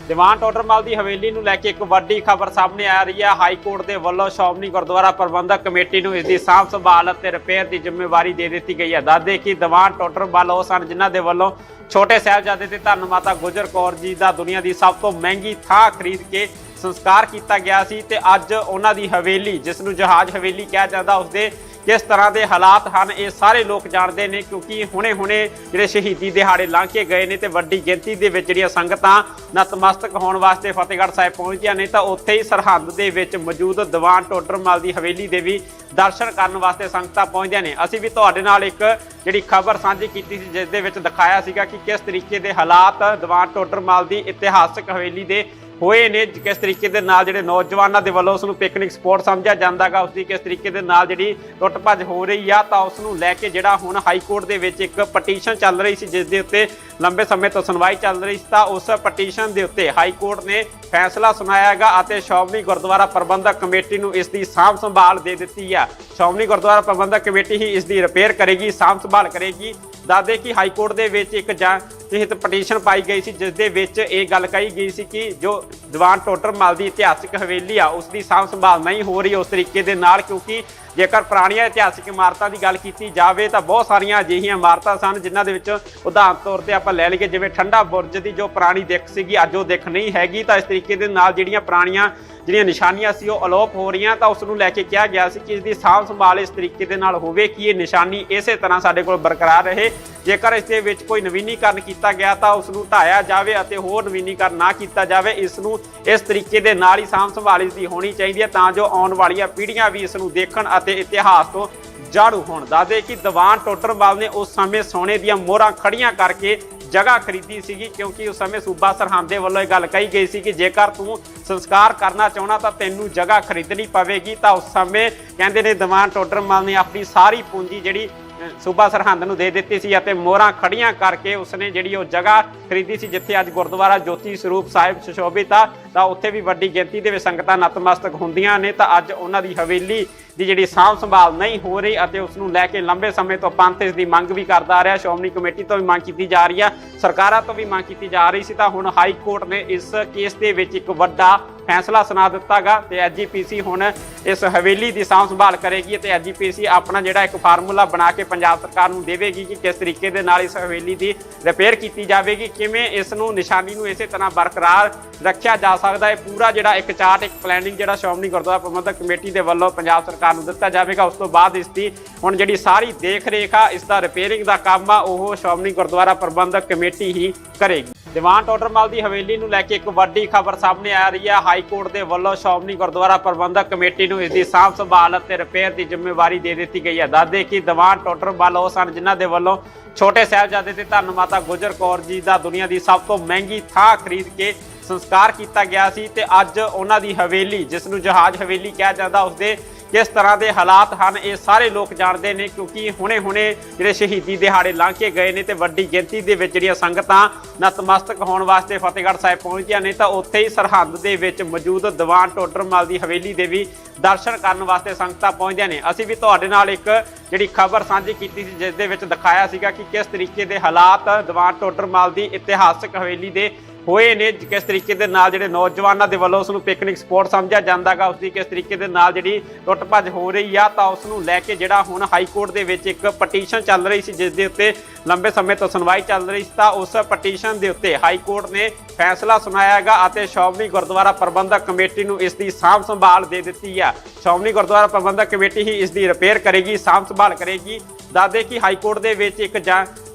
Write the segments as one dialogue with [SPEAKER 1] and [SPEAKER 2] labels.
[SPEAKER 1] ਦੀਵਾਨ ਟੋਡਰਮਲ ਦੀ ਹਵੇਲੀ ਨੂੰ ਲੈ ਕੇ ਇੱਕ ਵੱਡੀ ਖਬਰ ਸਾਹਮਣੇ ਆ ਰਹੀ ਹੈ। ਹਾਈ ਕੋਰਟ ਦੇ ਵੱਲੋਂ ਸ਼੍ਰੋਮਣੀ ਗੁਰਦੁਆਰਾ ਪ੍ਰਬੰਧਕ ਕਮੇਟੀ ਨੂੰ ਇਸ ਦੀ ਸਾਂਭ ਸੰਭਾਲ ਅਤੇ ਰਿਪੇਅਰ ਦੀ ਜ਼ਿੰਮੇਵਾਰੀ ਦੇ ਦਿੱਤੀ ਗਈ ਹੈ। ਦੱਸਦੇ ਕਿ ਦੀਵਾਨ ਟੋਡਰਮਲ ਉਹ ਸਨ ਜਿਨ੍ਹਾਂ ਦੇ ਵੱਲੋਂ ਛੋਟੇ ਸਾਹਿਬਜ਼ਾਦੇ ਤੇ ਧੰਨ ਮਾਤਾ ਗੁਜਰ ਕੌਰ ਜੀ ਦਾ ਦੁਨੀਆ ਦੀ ਸਭ ਤੋਂ ਮਹਿੰਗੀ ਥਾਂ ਖਰੀਦ ਕੇ ਸੰਸਕਾਰ ਕੀਤਾ ਗਿਆ ਸੀ ਤੇ ਅੱਜ ਉਹਨਾਂ ਦੀ ਹਵੇਲੀ, ਜਿਸ ਨੂੰ ਜਹਾਜ਼ ਹਵੇਲੀ ਕਿਹਾ ਜਾਂਦਾ ਉਸਦੇ ਕਿਸ ਤਰ੍ਹਾਂ ਦੇ ਹਾਲਾਤ ਹਨ, ਇਹ ਸਾਰੇ ਲੋਕ ਜਾਣਦੇ ਨੇ, ਕਿਉਂਕਿ ਹੁਣੇ-ਹੁਣੇ ਜਿਹੜੇ ਸ਼ਹੀਦੀ ਦਿਹਾੜੇ ਲੰਘ ਕੇ ਗਏ ਨੇ ਤੇ ਵੱਡੀ ਗਿਣਤੀ ਦੇ ਵਿੱਚ ਜਿਹੜੀਆਂ ਸੰਗਤਾਂ ਨਤਮਸਤਕ ਹੋਣ ਵਾਸਤੇ ਫਤਿਹਗੜ੍ਹ ਸਾਹਿਬ ਪਹੁੰਚੀਆਂ ਨੇ, ਤਾਂ ਉੱਥੇ ਹੀ ਸਰਹੰਦ ਦੇ ਵਿੱਚ ਮੌਜੂਦ ਦੀਵਾਨ ਟੋਡਰਮਲ ਦੀ ਹਵੇਲੀ ਦੇ ਵੀ ਦਰਸ਼ਨ ਕਰਨ ਵਾਸਤੇ ਸੰਗਤਾਂ ਪਹੁੰਚਦੀਆਂ ਨੇ। ਅਸੀਂ ਵੀ ਤੁਹਾਡੇ ਨਾਲ ਇੱਕ ਜਿਹੜੀ ਖਬਰ ਸਾਂਝੀ ਕੀਤੀ ਸੀ, ਜਿਸ ਦੇ ਵਿੱਚ ਦਿਖਾਇਆ ਸੀਗਾ ਕਿ ਕਿਸ ਤਰੀਕੇ ਦੇ ਹਾਲਾਤ ਦੀਵਾਨ ਟੋਡਰਮਲ ਦੀ ਇਤਿਹਾਸਕ ਹਵੇਲੀ ਦੇ ਹੋਏ ਨੇ, ਕਿਸ ਤਰੀਕੇ ਦੇ ਨਾਲ ਜਿਹੜੇ ਨੌਜਵਾਨਾਂ ਦੇ ਵੱਲੋਂ ਉਸ ਨੂੰ ਪਿਕਨਿਕ ਸਪੌਟ ਸਮਝਿਆ ਜਾਂਦਾਗਾ ਉਸ ਦੀ ਕਿਸ ਤਰੀਕੇ ਦੇ ਨਾਲ ਜਿਹੜੀ ਟੁੱਟ ਭੱਜ ਹੋ ਰਹੀ ਆ, ਤਾਂ ਉਸ ਨੂੰ ਲੈ ਕੇ ਜਿਹੜਾ ਹੁਣ ਹਾਈ ਕੋਰਟ ਦੇ ਵਿੱਚ ਇੱਕ ਪਟੀਸ਼ਨ ਚੱਲ ਰਹੀ ਸੀ, ਜਿਸ ਦੇ ਉੱਤੇ ਲੰਬੇ ਸਮੇਂ ਤੋਂ ਸੁਣਵਾਈ ਚੱਲ ਰਹੀ ਸੀ, ਤਾਂ ਉਸ ਪਟੀਸ਼ਨ ਦੇ ਉੱਤੇ ਹਾਈ ਕੋਰਟ ਨੇ ਫੈਸਲਾ ਸੁਣਾਇਆਗਾ ਅਤੇ ਸ਼੍ਰੋਮਣੀ ਗੁਰਦੁਆਰਾ ਪ੍ਰਬੰਧਕ ਕਮੇਟੀ ਨੂੰ ਇਸ ਦੀ ਸਾਂਭ ਸੰਭਾਲ ਦੇ ਦਿੱਤੀ ਆ। ਸ਼੍ਰੋਮਣੀ ਗੁਰਦੁਆਰਾ ਪ੍ਰਬੰਧਕ ਕਮੇਟੀ ਹੀ ਇਸ ਦੀ ਰਿਪੇਅਰ ਕਰੇਗੀ, ਸਾਂਭ ਸੰਭਾਲ ਕਰੇਗੀ ਦੱਸਦੇ ਕਿ ਹਾਈ ਕੋਰਟ ਦੇ ਵਿੱਚ ਇੱਕ ਜਾਂ ਹਿਤ ਪਟੀਸ਼ਨ ਪਾਈ ਗਈ ਸੀ ਜਿਸ ਦੇ ਵਿੱਚ ਇਹ ਗੱਲ ਕਹੀ ਗਈ ਸੀ ਕਿ ਜੋ ਦੀਵਾਨ ਟੋਡਰਮਲ ਦੀ ਇਤਿਹਾਸਿਕ ਹਵੇਲੀ ਆ, ਉਸ ਦੀ ਸਾਂਭ ਸੰਭਾਲ ਨਹੀਂ ਹੋ ਰਹੀ ਉਸ ਤਰੀਕੇ ਦੇ ਨਾਲ, ਕਿਉਂਕਿ ਜੇਕਰ ਪੁਰਾਣੀਆਂ ਇਤਿਹਾਸਿਕ ਇਮਾਰਤਾਂ ਦੀ ਗੱਲ ਕੀਤੀ ਜਾਵੇ, ਤਾਂ ਬਹੁਤ ਸਾਰੀਆਂ ਅਜਿਹੀਆਂ ਇਮਾਰਤਾਂ ਸਨ, ਜਿਨ੍ਹਾਂ ਦੇ ਵਿੱਚ ਉਦਾਹਰਨ ਤੌਰ ਤੇ ਆਪਾਂ ਲੈ ਲਈਏ, ਜਿਵੇਂ ਠੰਡਾ ਬੁਰਜ ਦੀ ਜੋ ਪੁਰਾਣੀ ਦਿੱਖ ਸੀਗੀ, ਅੱਜ ਉਹ ਦਿੱਖ ਨਹੀਂ ਹੈਗੀ, ਤਾਂ ਇਸ ਤਰੀਕੇ ਦੇ ਨਾਲ ਜਿਹੜੀਆਂ ਪੁਰਾਣੀਆਂ, ਜਿਹੜੀਆਂ ਨਿਸ਼ਾਨੀਆਂ ਸੀ, ਉਹ ਅਲੋਪ ਹੋ ਰਹੀਆਂ, ਤਾਂ ਉਸ ਨੂੰ ਲੈ ਕੇ ਕਿਹਾ ਗਿਆ ਸੀ ਕਿ ਇਸ ਦੀ ਸਾਂਭ ਸੰਭਾਲ ਇਸ ਤਰੀਕੇ ਦੇ ਨਾਲ ਹੋਵੇ ਕਿ ਇਹ ਨਿਸ਼ਾਨੀ ਇਸੇ ਤਰ੍ਹਾਂ ਸਾਡੇ ਕੋਲ ਬਰਕਰਾਰ ਰਹੇ। ਜੇਕਰ ਇਸ ਦੇ ਵਿੱਚ ਕੋਈ ਨਵੀਨੀਕਰਨ ਕੀਤਾ ਗਿਆ, ਤਾਂ ਉਸ ਨੂੰ ਢਾਇਆ ਜਾਵੇ ਅਤੇ ਹੋਰ ਨਵੀਨੀਕਰਨ ਨਾ ਕੀਤਾ ਜਾਵੇ, ਇਸ ਨੂੰ ਇਸ ਤਰੀਕੇ ਦੇ ਨਾਲ ਹੀ ਸਾਂਭ ਸੰਭਾਲ ਇਸ ਦੀ ਹੋਣੀ ਚਾਹੀਦੀ ਹੈ ਤਾਂ ਜੋ ਆਉਣ ਵਾਲੀਆਂ ਪੀੜ੍ਹੀਆਂ ਵੀ ਇਸ ਨੂੰ ਦੇਖਣ ਅਤੇ ਇਤਿਹਾਸ ਤੋਂ ਜਾਣੂ ਹੋਣ। ਦੱਸਦੇ ਕਿ ਦੀਵਾਨ ਟੋਡਰਮਲ ਨੇ ਉਸ ਸਮੇਂ ਸੋਨੇ ਦੀਆਂ ਮੋਹਰਾਂ ਖੜੀਆਂ ਕਰਕੇ ਜਗ੍ਹਾ ਖਰੀਦੀ ਸੀਗੀ ਕਿਉਂਕਿ ਉਸ ਸਮੇਂ ਸੂਬਾ ਸਰਹੰਦ ਦੇ ਵੱਲੋਂ ਇਹ ਗੱਲ ਕਹੀ ਗਈ ਸੀ ਕਿ ਜੇਕਰ ਤੂੰ ਸੰਸਕਾਰ ਕਰਨਾ ਚਾਹਣਾ ਤਾਂ ਤੈਨੂੰ ਜਗ੍ਹਾ ਖਰੀਦਣੀ ਪਵੇਗੀ ਤਾਂ ਉਸ ਸਮੇਂ ਕਹਿੰਦੇ ਨੇ ਦੀਵਾਨ ਟੋਡਰਮਲ ਨੇ ਆਪਣੀ ਸਾਰੀ ਪੂੰਜੀ ਜਿਹੜੀ ਸੂਬਾ ਸਰਹੰਦ ਨੂੰ ਦੇ ਦਿੱਤੀ ਸੀ ਅਤੇ ਮੋਹਰਾਂ ਖੜੀਆਂ ਕਰਕੇ ਉਸਨੇ ਜਿਹੜੀ ਉਹ ਜਗ੍ਹਾ ਖਰੀਦੀ ਸੀ, ਜਿੱਥੇ ਅੱਜ ਗੁਰਦੁਆਰਾ ਜੋਤੀ ਸਰੂਪ ਸਾਹਿਬ ਸੁਸ਼ੋਭਿਤ ਆ, ਤਾਂ ਉੱਥੇ ਵੀ ਵੱਡੀ ਗਿਣਤੀ ਦੇ ਵਿੱਚ ਸੰਗਤਾਂ ਨਤਮਸਤਕ ਹੁੰਦੀਆਂ ਨੇ, ਤਾਂ ਅੱਜ ਉਹਨਾਂ ਦੀ ਹਵੇਲੀ ਦੀ ਜਿਹੜੀ ਸਾਂਭ ਸੰਭਾਲ ਨਹੀਂ ਹੋ ਰਹੀ ਅਤੇ ਉਸ ਨੂੰ ਲੈ ਕੇ ਲੰਬੇ ਸਮੇਂ ਤੋਂ ਪੰਥ ਇਸ ਦੀ ਮੰਗ ਵੀ ਕਰਦਾ ਆ ਰਿਹਾ, ਸ਼੍ਰੋਮਣੀ ਕਮੇਟੀ ਤੋਂ ਵੀ ਮੰਗ ਕੀਤੀ ਜਾ ਰਹੀ ਆ, ਸਰਕਾਰਾਂ ਤੋਂ ਵੀ ਮੰਗ ਕੀਤੀ ਜਾ ਰਹੀ ਸੀ, ਤਾਂ ਹੁਣ ਹਾਈ ਕੋਰਟ ਨੇ ਇਸ ਕੇਸ ਦੇ ਵਿੱਚ ਇੱਕ ਵੱਡਾ ਫੈਸਲਾ ਸੁਣਾ ਦਿੱਤਾਗਾ ਤੇ ਐਜੀਪੀਸੀ ਹੁਣ ਇਸ ਹਵੇਲੀ ਦੀ ਸਾਂਭ ਸੰਭਾਲ ਕਰੇਗੀ ਤੇ ਐਜੀਪੀਸੀ ਆਪਣਾ ਜਿਹੜਾ ਇੱਕ ਫਾਰਮੂਲਾ ਬਣਾ ਕੇ ਪੰਜਾਬ ਸਰਕਾਰ ਨੂੰ ਦੇਵੇਗੀ ਕਿ ਕਿਸ ਤਰੀਕੇ ਦੇ ਨਾਲ ਇਸ ਹਵੇਲੀ ਦੀ ਰਿਪੇਅਰ ਕੀਤੀ ਜਾਵੇਗੀ, ਕਿਵੇਂ ਇਸ ਨੂੰ ਨਿਸ਼ਾਨੀ ਨੂੰ ਇਸੇ ਤਰ੍ਹਾਂ ਬਰਕਰਾਰ ਰੱਖਿਆ ਜਾ ਸਕਦਾ ਹੈ, ਪੂਰਾ ਜਿਹੜਾ ਇੱਕ ਚਾਰਟ, ਇੱਕ ਪਲੈਨਿੰਗ ਜਿਹੜਾ ਸ਼੍ਰੋਮਣੀ ਗੁਰਦੁਆਰਾ ਪ੍ਰਬੰਧਕ ਕਮੇਟੀ ਦੇ ਵੱਲੋਂ ਪੰਜਾਬ ਸਰਕਾਰ ਨੂੰ ਦਿੱਤਾ ਜਾਵੇਗਾ, ਉਸ ਤੋਂ ਬਾਅਦ ਇਸ ਦੀ ਹੁਣ ਜਿਹੜੀ ਸਾਰੀ ਦੇਖ ਰੇਖ ਆ ਇਸ ਦਾ ਰਿਪੇਅਰਿੰਗ ਦਾ ਕੰਮ ਆ, ਉਹ ਸ਼੍ਰੋਮਣੀ ਗੁਰਦੁਆਰਾ ਪ੍ਰਬੰਧਕ ਕਮੇਟੀ ਹੀ ਕਰੇਗੀ। ਦੀਵਾਨ ਟੋਡਰਮਲ ਦੀ ਹਵੇਲੀ ਨੂੰ ਲੈ ਕੇ ਇੱਕ ਵੱਡੀ ਖਬਰ ਸਾਹਮਣੇ ਆ ਰਹੀ ਹੈ। ਹਾਈ ਕੋਰਟ ਦੇ ਵੱਲੋਂ ਸ਼੍ਰੋਮਣੀ ਗੁਰਦੁਆਰਾ ਪ੍ਰਬੰਧਕ ਕਮੇਟੀ ਨੂੰ ਇਸ ਦੀ ਸਾਂਭ ਸੰਭਾਲ ਅਤੇ ਰਿਪੇਅਰ ਦੀ ਜ਼ਿੰਮੇਵਾਰੀ ਦੇ ਦਿੱਤੀ ਗਈ ਹੈ। ਦੱਸਦੇ ਕਿ ਦੀਵਾਨ ਟੋਡਰਮਲ ਉਹ ਸਨ ਜਿਨ੍ਹਾਂ ਦੇ ਵੱਲੋਂ ਛੋਟੇ ਸਾਹਿਬਜ਼ਾਦੇ ਤੇ ਧੰਨ ਮਾਤਾ ਗੁਜਰ ਕੌਰ ਜੀ ਦਾ ਦੁਨੀਆ ਦੀ ਸਭ ਤੋਂ ਮਹਿੰਗੀ ਥਾਂ ਖਰੀਦ ਕੇ ਸੰਸਕਾਰ ਕੀਤਾ ਗਿਆ ਸੀ ਤੇ ਅੱਜ ਉਹਨਾਂ ਦੀ ਹਵੇਲੀ, ਜਿਸ ਨੂੰ ਜਹਾਜ਼ ਹਵੇਲੀ ਕਿਹਾ ਜਾਂਦਾ ਉਸਦੇ ਕਿਸ ਤਰ੍ਹਾਂ ਦੇ ਹਾਲਾਤ ਹਨ, ਇਹ ਸਾਰੇ ਲੋਕ ਜਾਣਦੇ ਨੇ, ਕਿਉਂਕਿ ਹੁਣੇ-ਹੁਣੇ ਜਿਹੜੇ ਸ਼ਹੀਦੀ ਦਿਹਾੜੇ ਲੰਘ ਕੇ ਗਏ ਨੇ ਤੇ ਵੱਡੀ ਗਿਣਤੀ ਦੇ ਵਿੱਚ ਜਿਹੜੀਆਂ ਸੰਗਤਾਂ ਨਤਮਸਤਕ ਹੋਣ ਵਾਸਤੇ ਫਤਿਹਗੜ੍ਹ ਸਾਹਿਬ ਪਹੁੰਚੀਆਂ ਨੇ, ਤਾਂ ਉੱਥੇ ਹੀ ਸਰਹੰਦ ਦੇ ਵਿੱਚ ਮੌਜੂਦ ਦੀਵਾਨ ਟੋਡਰਮਲ ਦੀ ਹਵੇਲੀ ਦੇ ਵੀ ਦਰਸ਼ਨ ਕਰਨ ਵਾਸਤੇ ਸੰਗਤਾਂ ਪਹੁੰਚਦੀਆਂ ਨੇ। ਅਸੀਂ ਵੀ ਤੁਹਾਡੇ ਨਾਲ ਇੱਕ ਜਿਹੜੀ ਖਬਰ ਸਾਂਝੀ ਕੀਤੀ ਸੀ, ਜਿਸ ਦੇ ਵਿੱਚ ਦਿਖਾਇਆ ਸੀਗਾ ਕਿ ਕਿਸ ਤਰੀਕੇ ਦੇ ਹਾਲਾਤ ਦੀਵਾਨ ਟੋਡਰਮਲ ਦੀ ਇਤਿਹਾਸਕ ਹਵੇਲੀ ਦੇ ਹੋਏ ਨੇ, ਕਿਸ ਤਰੀਕੇ ਦੇ ਨਾਲ ਜਿਹੜੇ ਨੌਜਵਾਨਾਂ ਦੇ ਵੱਲੋਂ ਉਸ ਨੂੰ ਪਿਕਨਿਕ ਸਪੌਟ ਸਮਝਿਆ ਜਾਂਦਾਗਾ ਉਸ ਦੀ ਕਿਸ ਤਰੀਕੇ ਦੇ ਨਾਲ ਜਿਹੜੀ ਟੁੱਟ ਭੱਜ ਹੋ ਰਹੀ ਆ, ਤਾਂ ਉਸ ਨੂੰ ਲੈ ਕੇ ਜਿਹੜਾ ਹੁਣ ਹਾਈ ਕੋਰਟ ਦੇ ਵਿੱਚ ਇੱਕ ਪਟੀਸ਼ਨ ਚੱਲ ਰਹੀ ਸੀ, ਜਿਸ ਦੇ ਉੱਤੇ ਲੰਬੇ ਸਮੇਂ ਤੋਂ ਸੁਣਵਾਈ ਚੱਲ ਰਹੀ ਸੀ, ਤਾਂ ਉਸ ਪਟੀਸ਼ਨ ਦੇ ਉੱਤੇ ਹਾਈ ਕੋਰਟ ਨੇ ਫੈਸਲਾ ਸੁਣਾਇਆਗਾ ਅਤੇ ਸ਼੍ਰੋਮਣੀ ਗੁਰਦੁਆਰਾ ਪ੍ਰਬੰਧਕ ਕਮੇਟੀ ਨੂੰ ਇਸ ਦੀ ਸਾਂਭ ਸੰਭਾਲ ਦੇ ਦਿੱਤੀ ਆ। ਸ਼੍ਰੋਮਣੀ ਗੁਰਦੁਆਰਾ ਪ੍ਰਬੰਧਕ ਕਮੇਟੀ ਹੀ ਇਸ ਦੀ ਰਿਪੇਅਰ ਕਰੇਗੀ, ਸਾਂਭ ਸੰਭਾਲ ਕਰੇਗੀ। ਦੱਸਦੇ ਕਿ ਹਾਈ ਕੋਰਟ ਦੇ ਵਿੱਚ ਇੱਕ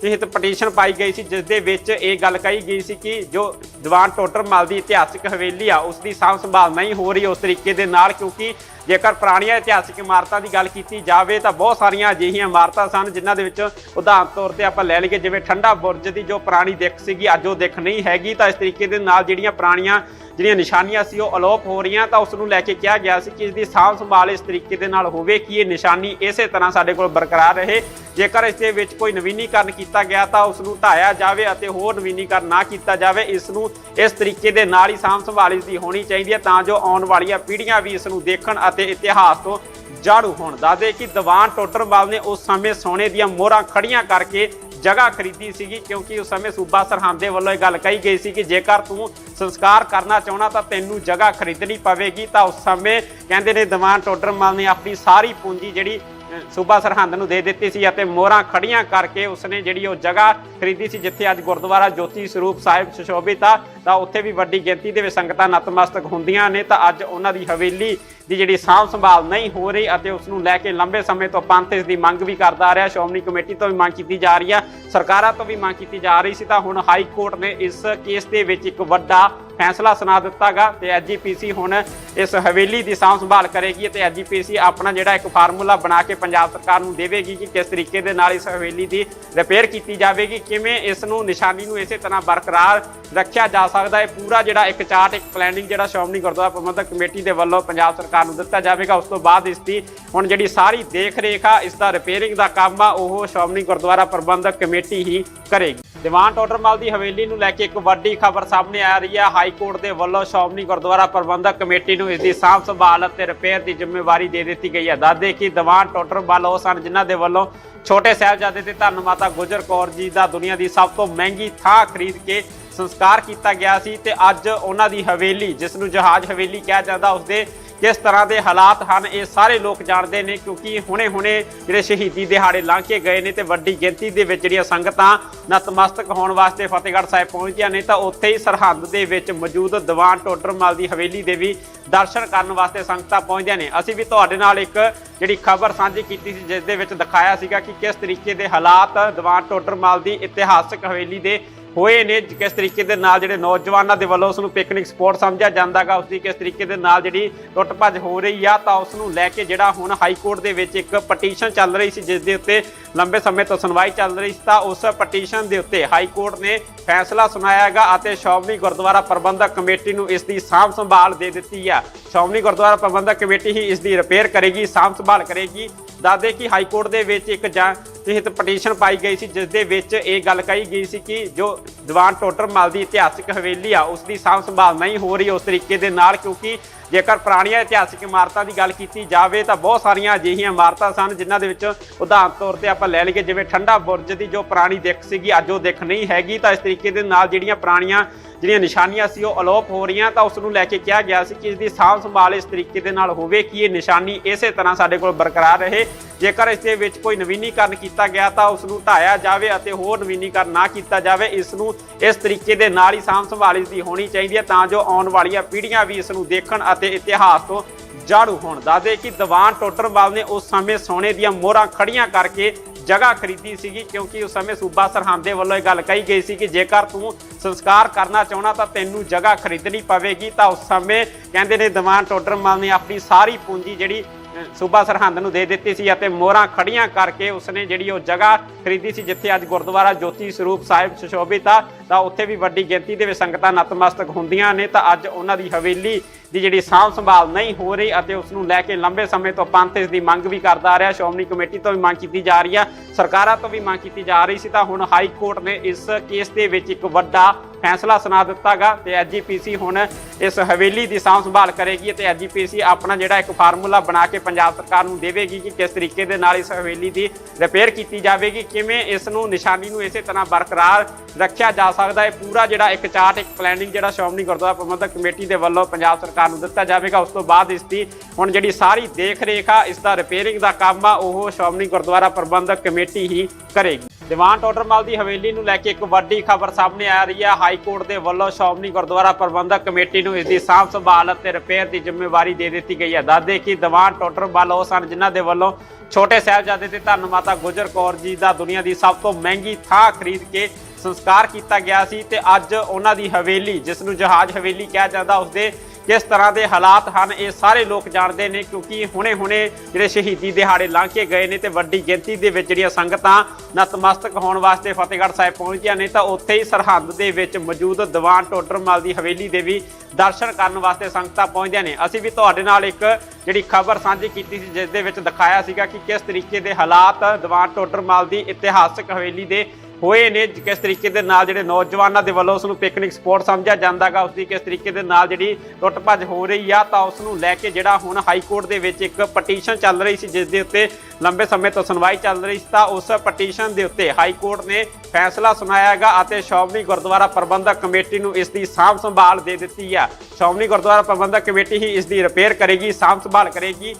[SPEAKER 1] ਜਾਂ ਪਟੀਸ਼ਨ ਪਾਈ ਗਈ ਸੀ ਜਿਸ ਦੇ ਵਿੱਚ ਇਹ ਗੱਲ ਕਹੀ ਗਈ ਸੀ ਕਿ ਜੋ ਦੀਵਾਨ ਟੋਡਰਮਲ ਦੀ ਇਤਿਹਾਸਿਕ ਹਵੇਲੀ ਆ ਉਸ ਦੀ ਸਾਂਭ ਸੰਭਾਲ ਨਹੀਂ ਹੋ ਰਹੀ ਉਸ ਤਰੀਕੇ ਦੇ ਨਾਲ, ਕਿਉਂਕਿ ਜੇਕਰ ਪੁਰਾਣੀਆਂ ਇਤਿਹਾਸਿਕ ਇਮਾਰਤਾਂ ਦੀ ਗੱਲ ਕੀਤੀ ਜਾਵੇ, ਤਾਂ ਬਹੁਤ ਸਾਰੀਆਂ ਅਜਿਹੀਆਂ ਇਮਾਰਤਾਂ ਸਨ ਜਿਨ੍ਹਾਂ ਦੇ ਵਿੱਚ ਉਦਾਹਰਨ ਤੌਰ ਤੇ ਆਪਾਂ ਲੈ ਲਈਏ, ਜਿਵੇਂ ਠੰਡਾ ਬੁਰਜ ਦੀ ਜੋ ਪੁਰਾਣੀ ਦਿੱਖ ਸੀਗੀ, ਅੱਜ ਉਹ ਦਿੱਖ ਨਹੀਂ ਹੈਗੀ, ਤਾਂ ਇਸ ਤਰੀਕੇ ਦੇ ਨਾਲ ਜਿਹੜੀਆਂ ਪੁਰਾਣੀਆਂ ਜਿਹੜੀਆਂ ਨਿਸ਼ਾਨੀਆਂ ਸੀ, ਉਹ ਅਲੋਪ ਹੋ ਰਹੀਆਂ, ਤਾਂ ਉਸ ਨੂੰ ਲੈ ਕੇ ਕਿਹਾ ਗਿਆ ਸੀ ਕਿ ਇਸ ਦੀ ਸਾਂਭ ਸੰਭਾਲ ਇਸ ਤਰੀਕੇ ਦੇ ਨਾਲ ਹੋਵੇ ਕਿ ਇਹ ਨਿਸ਼ਾਨੀ ਇਸੇ ਤਰ੍ਹਾਂ ਸਾਡੇ ਕੋਲ ਬਰਕਰਾਰ ਰਹੇ। ਜੇਕਰ ਇਸ ਦੇ ਵਿੱਚ ਕੋਈ ਨਵੀਨੀਕਰਨ ਕੀਤਾ ਗਿਆ ਤਾਂ ਉਸ ਨੂੰ ਢਾਇਆ ਜਾਵੇ ਅਤੇ ਹੋਰ ਨਵੀਨੀਕਰਨ ਨਾ ਕੀਤਾ ਜਾਵੇ। ਇਸ ਨੂੰ ਇਸ ਤਰੀਕੇ ਦੇ ਨਾਲ ਹੀ ਸਾਂਭ ਸੰਭਾਲ ਦੀ ਹੋਣੀ ਚਾਹੀਦੀ ਹੈ ਤਾਂ ਜੋ ਆਉਣ ਵਾਲੀਆਂ ਪੀੜ੍ਹੀਆਂ ਵੀ ਇਸ ਨੂੰ ਦੇਖਣ ਅਤੇ ਇਤਿਹਾਸ ਤੋਂ ਜਾਣੂ ਹੋਣ। ਦੱਸਦੇ ਕਿ ਦੀਵਾਨ ਟੋਡਰਮਲ ਨੇ ਉਸ ਸਮੇਂ ਸੋਨੇ ਦੀਆਂ ਮੋਹਰਾਂ ਖੜੀਆਂ ਕਰਕੇ ਜਗ੍ਹਾ ਖਰੀਦੀ ਸੀਗੀ, ਕਿਉਂਕਿ ਉਸ ਸਮੇਂ ਸੂਬਾ ਸਰਹੰਦ ਦੇ ਵੱਲੋਂ ਇਹ ਗੱਲ ਕਹੀ ਗਈ ਸੀ ਕਿ ਜੇਕਰ ਤੂੰ ਸੰਸਕਾਰ ਕਰਨਾ ਚਾਹਣਾ ਤਾਂ ਤੈਨੂੰ ਜਗ੍ਹਾ ਖਰੀਦਣੀ ਪਵੇਗੀ। ਤਾਂ ਉਸ ਸਮੇਂ ਕਹਿੰਦੇ ਨੇ ਦੀਵਾਨ ਟੋਡਰਮਲ ਨੇ ਆਪਣੀ ਸਾਰੀ ਪੂੰਜੀ ਜਿਹੜੀ ਸੂਬਾ ਸਰਹੰਦ ਨੂੰ ਦੇ ਦਿੱਤੀ ਸੀ ਅਤੇ ਮੋਹਰਾਂ ਖੜੀਆਂ ਕਰਕੇ ਉਸਨੇ ਜਿਹੜੀ ਉਹ ਜਗ੍ਹਾ ਖਰੀਦੀ ਸੀ ਜਿੱਥੇ ਅੱਜ ਗੁਰਦੁਆਰਾ ਜੋਤੀ ਸਰੂਪ ਸਾਹਿਬ ਸੁਸ਼ੋਭਿਤ ਆ, ਤਾਂ ਉੱਥੇ ਵੀ ਵੱਡੀ ਗਿਣਤੀ ਦੇ ਵਿੱਚ ਸੰਗਤਾਂ ਨਤਮਸਤਕ ਹੁੰਦੀਆਂ ਨੇ, ਤਾਂ ਅੱਜ ਉਹਨਾਂ ਦੀ ਹਵੇਲੀ ਦੀ ਜਿਹੜੀ ਸਾਂਭ ਸੰਭਾਲ ਨਹੀਂ ਹੋ ਰਹੀ ਅਤੇ ਉਸ ਨੂੰ ਲੈ ਕੇ ਲੰਬੇ ਸਮੇਂ ਤੋਂ ਪੰਥ ਇਸ ਦੀ ਮੰਗ ਵੀ ਕਰਦਾ ਆ ਰਿਹਾ। ਸ਼੍ਰੋਮਣੀ ਕਮੇਟੀ ਤੋਂ ਵੀ ਮੰਗ ਕੀਤੀ ਜਾ ਰਹੀ ਆ। ਸਰਕਾਰਾਂ ਤੋਂ ਵੀ ਮੰਗ ਕੀਤੀ ਜਾ ਰਹੀ ਸੀ ਤਾਂ ਹੁਣ ਹਾਈ ਕੋਰਟ ਨੇ ਇਸ ਕੇਸ ਦੇ ਵਿੱਚ ਇੱਕ ਵੱਡਾ ਫੈਸਲਾ ਸੁਣਾ ਦਿੱਤਾਗਾ ਤੇ ਐਜੀਪੀਸੀ ਹੁਣ ਇਸ ਹਵੇਲੀ ਦੀ ਸਾਂਭ ਸੰਭਾਲ ਕਰੇਗੀ ਤੇ ਐਜੀਪੀਸੀ ਆਪਣਾ ਜਿਹੜਾ ਇੱਕ ਫਾਰਮੂਲਾ ਬਣਾ ਕੇ ਪੰਜਾਬ ਸਰਕਾਰ ਨੂੰ ਦੇਵੇਗੀ ਕਿ ਕਿਸ ਤਰੀਕੇ ਦੇ ਨਾਲ ਇਸ ਹਵੇਲੀ ਦੀ ਰਿਪੇਅਰ ਕੀਤੀ ਜਾਵੇਗੀ, ਕਿਵੇਂ ਇਸ ਨੂੰ ਨਿਸ਼ਾਨੀ ਨੂੰ ਇਸੇ ਤਰ੍ਹਾਂ ਬਰਕਰਾਰ ਰੱਖਿਆ ਜਾ ਸਕਦਾ ਹੈ। ਪੂਰਾ ਜਿਹੜਾ ਇੱਕ ਚਾਰਟ, ਇੱਕ ਪਲੈਨਿੰਗ ਜਿਹੜਾ ਸ਼੍ਰੋਮਣੀ ਗੁਰਦੁਆਰਾ ਪ੍ਰਬੰਧਕ ਕਮੇਟੀ ਦੇ ਵੱਲੋਂ ਪੰਜਾਬ ਸਰਕਾਰ ਨੂੰ ਦਿੱਤਾ ਜਾਵੇਗਾ। ਉਸ ਤੋਂ ਬਾਅਦ ਇਸ ਦੀ ਹੁਣ ਜਿਹੜੀ ਸਾਰੀ ਦੇਖ ਰੇਖ ਆ, ਇਸ ਦਾ ਰਿਪੇਅਰਿੰਗ ਦਾ ਕੰਮ ਆ, ਉਹ ਸ਼੍ਰੋਮਣੀ ਗੁਰਦੁਆਰਾ ਪ੍ਰਬੰਧਕ ਕਮੇਟੀ ਹੀ ਕਰੇਗੀ। ਦੀਵਾਨ ਟੋਡਰਮਲ ਦੀ ਹਵੇਲੀ ਨੂੰ ਲੈ ਕੇ ਇੱਕ ਵੱਡੀ ਖਬਰ ਸਾਹਮਣੇ ਆ ਰਹੀ ਹੈ ਹਾਈ ਕੋਰਟ ਦੇ ਵੱਲੋਂ ਸ਼੍ਰੋਮਣੀ ਗੁਰਦੁਆਰਾ ਪ੍ਰਬੰਧਕ ਕਮੇਟੀ ਨੂੰ ਇਸ ਦੀ ਸਾਂਭ ਸੰਭਾਲ ਅਤੇ ਰਿਪੇਅਰ ਦੀ ਜ਼ਿੰਮੇਵਾਰੀ ਦੇ ਦਿੱਤੀ ਗਈ ਹੈ ਦੱਸਦੇ ਕਿ ਦੀਵਾਨ ਟੋਡਰਮਲ ਉਹ ਸਨ ਜਿਨ੍ਹਾਂ ਦੇ ਵੱਲੋਂ ਛੋਟੇ ਸਾਹਿਬਜ਼ਾਦੇ ਤੇ ਧੰਨ ਮਾਤਾ ਗੁਜਰ ਕੌਰ ਜੀ ਦਾ ਦੁਨੀਆ ਦੀ ਸਭ ਤੋਂ ਮਹਿੰਗੀ ਥਾਂ ਖਰੀਦ ਕੇ ਸੰਸਕਾਰ ਕੀਤਾ ਗਿਆ ਸੀ ਤੇ ਅੱਜ ਉਹਨਾਂ ਦੀ ਹਵੇਲੀ, ਜਿਸ ਨੂੰ ਜਹਾਜ਼ ਹਵੇਲੀ ਕਿਹਾ ਜਾਂਦਾ ਉਸਦੇ ਕਿਸ ਤਰ੍ਹਾਂ ਦੇ ਹਾਲਾਤ ਹਨ, ਇਹ ਸਾਰੇ ਲੋਕ ਜਾਣਦੇ ਨੇ, ਕਿਉਂਕਿ ਹੁਣੇ-ਹੁਣੇ ਜਿਹੜੇ ਸ਼ਹੀਦੀ ਦਿਹਾੜੇ ਲੰਘ ਕੇ ਗਏ ਨੇ ਤੇ ਵੱਡੀ ਗਿਣਤੀ ਦੇ ਵਿੱਚ ਜਿਹੜੀਆਂ ਸੰਗਤਾਂ ਨਤਮਸਤਕ ਹੋਣ ਵਾਸਤੇ ਫਤਿਹਗੜ੍ਹ ਸਾਹਿਬ ਪਹੁੰਚੀਆਂ ਨੇ, ਤਾਂ ਉੱਥੇ ਹੀ ਸਰਹੰਦ ਦੇ ਵਿੱਚ ਮੌਜੂਦ ਦੀਵਾਨ ਟੋਡਰਮਲ ਦੀ ਹਵੇਲੀ ਦੇ ਵੀ ਦਰਸ਼ਨ ਕਰਨ ਵਾਸਤੇ ਸੰਗਤਾਂ ਪਹੁੰਚਦੀਆਂ ਨੇ। ਅਸੀਂ ਵੀ ਤੁਹਾਡੇ ਨਾਲ ਇੱਕ ਜਿਹੜੀ ਖਬਰ ਸਾਂਝੀ ਕੀਤੀ ਸੀ, ਜਿਸ ਦੇ ਵਿੱਚ ਦਿਖਾਇਆ ਸੀਗਾ ਕਿ ਕਿਸ ਤਰੀਕੇ ਦੇ ਹਾਲਾਤ ਦੀਵਾਨ ਟੋਡਰਮਲ ਦੀ ਇਤਿਹਾਸਕ ਹਵੇਲੀ ਦੇ ਹੋਏ ਨੇ, ਕਿਸ ਤਰੀਕੇ ਦੇ ਨਾਲ ਜਿਹੜੇ ਨੌਜਵਾਨਾਂ ਦੇ ਵੱਲੋਂ ਉਸ ਨੂੰ ਪਿਕਨਿਕ ਸਪੌਟ ਸਮਝਿਆ ਜਾਂਦਾਗਾ ਉਸ ਦੀ ਕਿਸ ਤਰੀਕੇ ਦੇ ਨਾਲ ਜਿਹੜੀ ਟੁੱਟ ਭੱਜ ਹੋ ਰਹੀ ਆ, ਤਾਂ ਉਸ ਨੂੰ ਲੈ ਕੇ ਜਿਹੜਾ ਹੁਣ ਹਾਈ ਕੋਰਟ ਦੇ ਵਿੱਚ ਇੱਕ ਪਟੀਸ਼ਨ ਚੱਲ ਰਹੀ ਸੀ, ਜਿਸ ਦੇ ਉੱਤੇ ਲੰਬੇ ਸਮੇਂ ਤੋਂ ਸੁਣਵਾਈ ਚੱਲ ਰਹੀ ਸੀ, ਤਾਂ ਉਸ ਪਟੀਸ਼ਨ ਦੇ ਉੱਤੇ ਹਾਈ ਕੋਰਟ ਨੇ ਫੈਸਲਾ ਸੁਣਾਇਆਗਾ ਅਤੇ ਸ਼੍ਰੋਮਣੀ ਗੁਰਦੁਆਰਾ ਪ੍ਰਬੰਧਕ ਕਮੇਟੀ ਨੂੰ ਇਸ ਦੀ ਸਾਂਭ ਸੰਭਾਲ ਦੇ ਦਿੱਤੀ ਆ। ਸ਼੍ਰੋਮਣੀ ਗੁਰਦੁਆਰਾ ਪ੍ਰਬੰਧਕ ਕਮੇਟੀ ਹੀ ਇਸ ਦੀ ਰਿਪੇਅਰ ਕਰੇਗੀ, ਸਾਂਭ ਸੰਭਾਲ ਕਰੇਗੀ ਦੱਸਦੇ ਕਿ ਹਾਈ ਕੋਰਟ ਦੇ ਵਿੱਚ ਇੱਕ ਜਾਂ ਤਹਿਤ ਪਟੀਸ਼ਨ ਪਾਈ ਗਈ ਸੀ ਜਿਸ ਦੇ ਵਿੱਚ ਇਹ ਗੱਲ ਕਹੀ ਗਈ ਸੀ ਕਿ ਜੋ ਦੀਵਾਨ ਟੋਟਰ ਟੋਡਰਮਲ ਦੀ ਇਤਿਹਾਸਿਕ ਹਵੇਲੀ ਆ, ਉਸ ਦੀ ਸਾਂਭ ਸੰਭਾਲ ਨਹੀਂ ਹੋ ਰਹੀ ਉਸ ਤਰੀਕੇ ਦੇ ਨਾਲ, ਕਿਉਂਕਿ ਜੇਕਰ ਪੁਰਾਣੀਆਂ ਇਤਿਹਾਸਿਕ ਇਮਾਰਤਾਂ ਦੀ ਗੱਲ ਕੀਤੀ ਜਾਵੇ ਤਾਂ ਬਹੁਤ ਸਾਰੀਆਂ ਅਜਿਹੀਆਂ ਇਮਾਰਤਾਂ ਸਨ ਜਿਨ੍ਹਾਂ ਦੇ ਵਿੱਚ ਉਦਾਹਰਨ ਤੌਰ ਤੇ ਆਪਾਂ ਲੈ ਲਈਏ, ਜਿਵੇਂ ਠੰਡਾ ਬੁਰਜ ਦੀ ਜੋ ਪੁਰਾਣੀ ਦਿੱਖ ਸੀਗੀ, ਅੱਜ ਉਹ ਦਿੱਖ ਨਹੀਂ ਹੈਗੀ। ਤਾਂ ਇਸ ਤਰੀਕੇ ਦੇ ਨਾਲ ਜਿਹੜੀਆਂ ਪੁਰਾਣੀਆਂ, ਜਿਹੜੀਆਂ ਨਿਸ਼ਾਨੀਆਂ ਸੀ ਉਹ ਅਲੋਪ ਹੋ ਰਹੀਆਂ। ਤਾਂ ਉਸ ਨੂੰ ਲੈ ਕੇ ਕਿਹਾ ਗਿਆ ਸੀ ਕਿ ਇਸ ਦੀ ਸਾਂਭ ਸੰਭਾਲ ਇਸ ਤਰੀਕੇ ਦੇ ਨਾਲ ਹੋਵੇ ਕਿ ਇਹ ਨਿਸ਼ਾਨੀ ਇਸੇ ਤਰ੍ਹਾਂ ਸਾਡੇ ਕੋਲ ਬਰਕਰਾਰ ਰਹੇ। ਜੇਕਰ ਇਸ ਦੇ ਵਿੱਚ ਕੋਈ ਨਵੀਨੀਕਰਨ ਕੀਤਾ ਗਿਆ ਤਾਂ ਉਸ ਨੂੰ ਢਾਇਆ ਜਾਵੇ ਅਤੇ ਹੋਰ ਨਵੀਨੀਕਰਨ ਨਾ ਕੀਤਾ ਜਾਵੇ। ਇਸ ਨੂੰ ਇਸ ਤਰੀਕੇ ਦੇ ਨਾਲ ਹੀ ਸਾਂਭ ਸੰਭਾਲ ਇਸ ਦੀ ਹੋਣੀ ਚਾਹੀਦੀ ਹੈ ਤਾਂ ਜੋ ਆਉਣ ਵਾਲੀਆਂ ਪੀੜ੍ਹੀਆਂ ਵੀ ਇਸ ਨੂੰ ਦੇਖਣ ਅਤੇ ਇਤਿਹਾਸ ਤੋਂ ਜਾਣੂ ਹੋਣ। ਦੱਸਦੇ ਕਿ ਦੀਵਾਨ ਟੋਡਰਮਲ ਨੇ ਉਸ ਸਮੇਂ ਸੋਨੇ ਦੀਆਂ ਮੋਹਰਾਂ ਖੜੀਆਂ ਕਰਕੇ ਜਗ੍ਹਾ ਖਰੀਦੀ ਸੀਗੀ, ਕਿਉਂਕਿ ਉਸ ਸਮੇਂ ਸੂਬਾ ਸਰਹੰਦ ਦੇ ਵੱਲੋਂ ਇਹ ਗੱਲ ਕਹੀ ਗਈ ਸੀ ਕਿ ਜੇਕਰ ਤੂੰ ਸੰਸਕਾਰ ਕਰਨਾ ਚਾਹਣਾ ਤਾਂ ਤੈਨੂੰ ਜਗ੍ਹਾ ਖਰੀਦਣੀ ਪਵੇਗੀ, ਤਾਂ ਉਸ ਸਮੇਂ ਕਹਿੰਦੇ ਨੇ ਦੀਵਾਨ ਟੋਡਰਮਲ ਨੇ ਆਪਣੀ ਸਾਰੀ ਪੂੰਜੀ ਜਿਹੜੀ ਸੂਬਾ ਸਰਹੰਦ ਨੂੰ ਦੇ ਦਿੱਤੀ ਸੀ ਅਤੇ ਮੋਹਰਾਂ ਖੜੀਆਂ ਕਰਕੇ ਉਸਨੇ ਜਿਹੜੀ ਉਹ ਜਗ੍ਹਾ ਖਰੀਦੀ ਸੀ, ਜਿੱਥੇ ਅੱਜ ਗੁਰਦੁਆਰਾ ਜੋਤੀ ਸਰੂਪ ਸਾਹਿਬ ਸੁਸ਼ੋਭਿਤ ਆ, ਤਾਂ ਉੱਥੇ ਵੀ ਵੱਡੀ ਗਿਣਤੀ ਦੇ ਵਿੱਚ ਸੰਗਤਾਂ ਨਤਮਸਤਕ ਹੁੰਦੀਆਂ ਨੇ, ਤਾਂ ਅੱਜ ਉਹਨਾਂ ਦੀ ਹਵੇਲੀ ਦੀ ਜਿਹੜੀ ਸਾਂਭ ਸੰਭਾਲ ਨਹੀਂ ਹੋ ਰਹੀ ਅਤੇ ਉਸ ਨੂੰ ਲੈ ਕੇ ਲੰਬੇ ਸਮੇਂ ਤੋਂ ਪੰਥ ਇਸ ਦੀ ਮੰਗ ਵੀ ਕਰਦਾ ਆ ਰਿਹਾ, ਸ਼੍ਰੋਮਣੀ ਕਮੇਟੀ ਤੋਂ ਵੀ ਮੰਗ ਕੀਤੀ ਜਾ ਰਹੀ ਆ, ਸਰਕਾਰਾਂ ਤੋਂ ਵੀ ਮੰਗ ਕੀਤੀ ਜਾ ਰਹੀ ਸੀ, ਤਾਂ ਹੁਣ ਹਾਈ ਕੋਰਟ ਨੇ ਇਸ ਕੇਸ ਦੇ ਵਿੱਚ ਇੱਕ ਵੱਡਾ ਫੈਸਲਾ ਸੁਣਾ ਦਿੱਤਾਗਾ ਤੇ ਐਜੀਪੀਸੀ ਹੁਣ ਇਸ ਹਵੇਲੀ ਦੀ ਸਾਂਭ ਸੰਭਾਲ ਕਰੇਗੀ ਤੇ ਐਜੀਪੀਸੀ ਆਪਣਾ ਜਿਹੜਾ ਇੱਕ ਫਾਰਮੂਲਾ ਬਣਾ ਕੇ ਪੰਜਾਬ ਸਰਕਾਰ ਨੂੰ ਦੇਵੇਗੀ ਕਿ ਕਿਸ ਤਰੀਕੇ ਦੇ ਨਾਲ ਇਸ ਹਵੇਲੀ ਦੀ ਰਿਪੇਅਰ ਕੀਤੀ ਜਾਵੇਗੀ, ਕਿਵੇਂ ਇਸ ਨੂੰ ਨਿਸ਼ਾਨੀ ਨੂੰ ਇਸੇ ਤਰ੍ਹਾਂ ਬਰਕਰਾਰ ਰੱਖਿਆ ਜਾ ਸਕਦਾ ਹੈ, ਪੂਰਾ ਜਿਹੜਾ ਇੱਕ ਚਾਰਟ, ਇੱਕ ਪਲੈਨਿੰਗ ਜਿਹੜਾ ਸ਼੍ਰੋਮਣੀ ਗੁਰਦੁਆਰਾ ਪ੍ਰਬੰਧਕ ਕਮੇਟੀ ਦੇ ਵੱਲੋਂ ਪੰਜਾਬ ਸਰਕਾਰ ਨੂੰ ਦਿੱਤਾ ਜਾਵੇਗਾ। ਉਸ ਤੋਂ ਬਾਅਦ ਇਸ ਦੀ ਹੁਣ ਜਿਹੜੀ ਸਾਰੀ ਦੇਖ ਰੇਖ ਆ, ਇਸ ਦਾ ਰਿਪੇਅਰਿੰਗ ਦਾ ਕੰਮ ਆ, ਉਹ ਸ਼੍ਰੋਮਣੀ ਗੁਰਦੁਆਰਾ ਪ੍ਰਬੰਧਕ ਕਮੇਟੀ ਹੀ ਕਰੇਗੀ। ਦੀਵਾਨ ਟੋਡਰਮਲ ਦੀ ਹਵੇਲੀ ਨੂੰ ਲੈ ਕੇ ਇੱਕ ਵੱਡੀ ਖਬਰ ਸਾਹਮਣੇ ਆ ਰਹੀ ਹੈ ਹਾਈ ਕੋਰਟ ਦੇ ਵੱਲੋਂ ਸ਼੍ਰੋਮਣੀ ਗੁਰਦੁਆਰਾ ਪ੍ਰਬੰਧਕ ਕਮੇਟੀ ਨੂੰ ਇਸ ਦੀ ਸਾਂਭ ਸੰਭਾਲ ਅਤੇ ਰਿਪੇਅਰ ਦੀ ਜ਼ਿੰਮੇਵਾਰੀ ਦੇ ਦਿੱਤੀ ਗਈ ਹੈ ਦੱਸਦੇ ਕਿ ਦੀਵਾਨ ਟੋਡਰਮਲ ਉਹ ਸਨ ਜਿਨ੍ਹਾਂ ਦੇ ਵੱਲੋਂ ਛੋਟੇ ਸਾਹਿਬਜ਼ਾਦੇ ਤੇ ਧੰਨ ਮਾਤਾ ਗੁਜਰ ਕੌਰ ਜੀ ਦਾ ਦੁਨੀਆ ਦੀ ਸਭ ਤੋਂ ਮਹਿੰਗੀ ਥਾਂ ਖਰੀਦ ਕੇ ਸੰਸਕਾਰ ਕੀਤਾ ਗਿਆ ਸੀ ਤੇ ਅੱਜ ਉਹਨਾਂ ਦੀ ਹਵੇਲੀ, ਜਿਸ ਨੂੰ ਜਹਾਜ਼ ਹਵੇਲੀ ਕਿਹਾ ਜਾਂਦਾ ਉਸਦੇ ਕਿਸ ਤਰ੍ਹਾਂ ਦੇ ਹਾਲਾਤ ਹਨ, ਇਹ ਸਾਰੇ ਲੋਕ ਜਾਣਦੇ ਨੇ, ਕਿਉਂਕਿ ਹੁਣੇ-ਹੁਣੇ ਜਿਹੜੇ ਸ਼ਹੀਦੀ ਦਿਹਾੜੇ ਲੰਘ ਕੇ ਗਏ ਨੇ ਤੇ ਵੱਡੀ ਗਿਣਤੀ ਦੇ ਵਿੱਚ ਜਿਹੜੀਆਂ ਸੰਗਤਾਂ ਨਤਮਸਤਕ ਹੋਣ ਵਾਸਤੇ ਫਤਿਹਗੜ੍ਹ ਸਾਹਿਬ ਪਹੁੰਚੀਆਂ ਨੇ, ਤਾਂ ਉੱਥੇ ਹੀ ਸਰਹੰਦ ਦੇ ਵਿੱਚ ਮੌਜੂਦ ਦੀਵਾਨ ਟੋਡਰਮਲ ਦੀ ਹਵੇਲੀ ਦੇ ਵੀ ਦਰਸ਼ਨ ਕਰਨ ਵਾਸਤੇ ਸੰਗਤਾਂ ਪਹੁੰਚਦੀਆਂ ਨੇ। ਅਸੀਂ ਵੀ ਤੁਹਾਡੇ ਨਾਲ ਇੱਕ ਜਿਹੜੀ ਖਬਰ ਸਾਂਝੀ ਕੀਤੀ ਸੀ, ਜਿਸ ਦੇ ਵਿੱਚ ਦਿਖਾਇਆ ਸੀਗਾ ਕਿ ਕਿਸ ਤਰੀਕੇ ਦੇ ਹਾਲਾਤ ਦੀਵਾਨ ਟੋਡਰਮਲ ਦੀ ਇਤਿਹਾਸਕ ਹਵੇਲੀ ਦੇ ਹੋਏ ਨੇ, ਕਿਸ ਤਰੀਕੇ ਦੇ ਨਾਲ ਜਿਹੜੇ ਨੌਜਵਾਨਾਂ ਦੇ ਵੱਲੋਂ ਉਸ ਨੂੰ ਪਿਕਨਿਕ ਸਪੌਟ ਸਮਝਿਆ ਜਾਂਦਾਗਾ ਉਸ ਦੀ ਕਿਸ ਤਰੀਕੇ ਦੇ ਨਾਲ ਜਿਹੜੀ ਟੁੱਟ ਭੱਜ ਹੋ ਰਹੀ ਆ, ਤਾਂ ਉਸ ਨੂੰ ਲੈ ਕੇ ਜਿਹੜਾ ਹੁਣ ਹਾਈ ਕੋਰਟ ਦੇ ਵਿੱਚ ਇੱਕ ਪਟੀਸ਼ਨ ਚੱਲ ਰਹੀ ਸੀ, ਜਿਸ ਦੇ ਉੱਤੇ ਲੰਬੇ ਸਮੇਂ ਤੋਂ ਸੁਣਵਾਈ ਚੱਲ ਰਹੀ ਸੀ, ਤਾਂ ਉਸ ਪਟੀਸ਼ਨ ਦੇ ਉੱਤੇ ਹਾਈ ਕੋਰਟ ਨੇ ਫੈਸਲਾ ਸੁਣਾਇਆਗਾ ਅਤੇ ਸ਼੍ਰੋਮਣੀ ਗੁਰਦੁਆਰਾ ਪ੍ਰਬੰਧਕ ਕਮੇਟੀ ਨੂੰ ਇਸ ਦੀ ਸਾਂਭ ਸੰਭਾਲ ਦੇ ਦਿੱਤੀ ਆ। ਸ਼੍ਰੋਮਣੀ ਗੁਰਦੁਆਰਾ ਪ੍ਰਬੰਧਕ ਕਮੇਟੀ ਹੀ ਇਸ ਦੀ ਰਿਪੇਅਰ ਕਰੇਗੀ, ਸਾਂਭ ਸੰਭਾਲ ਕਰੇਗੀ।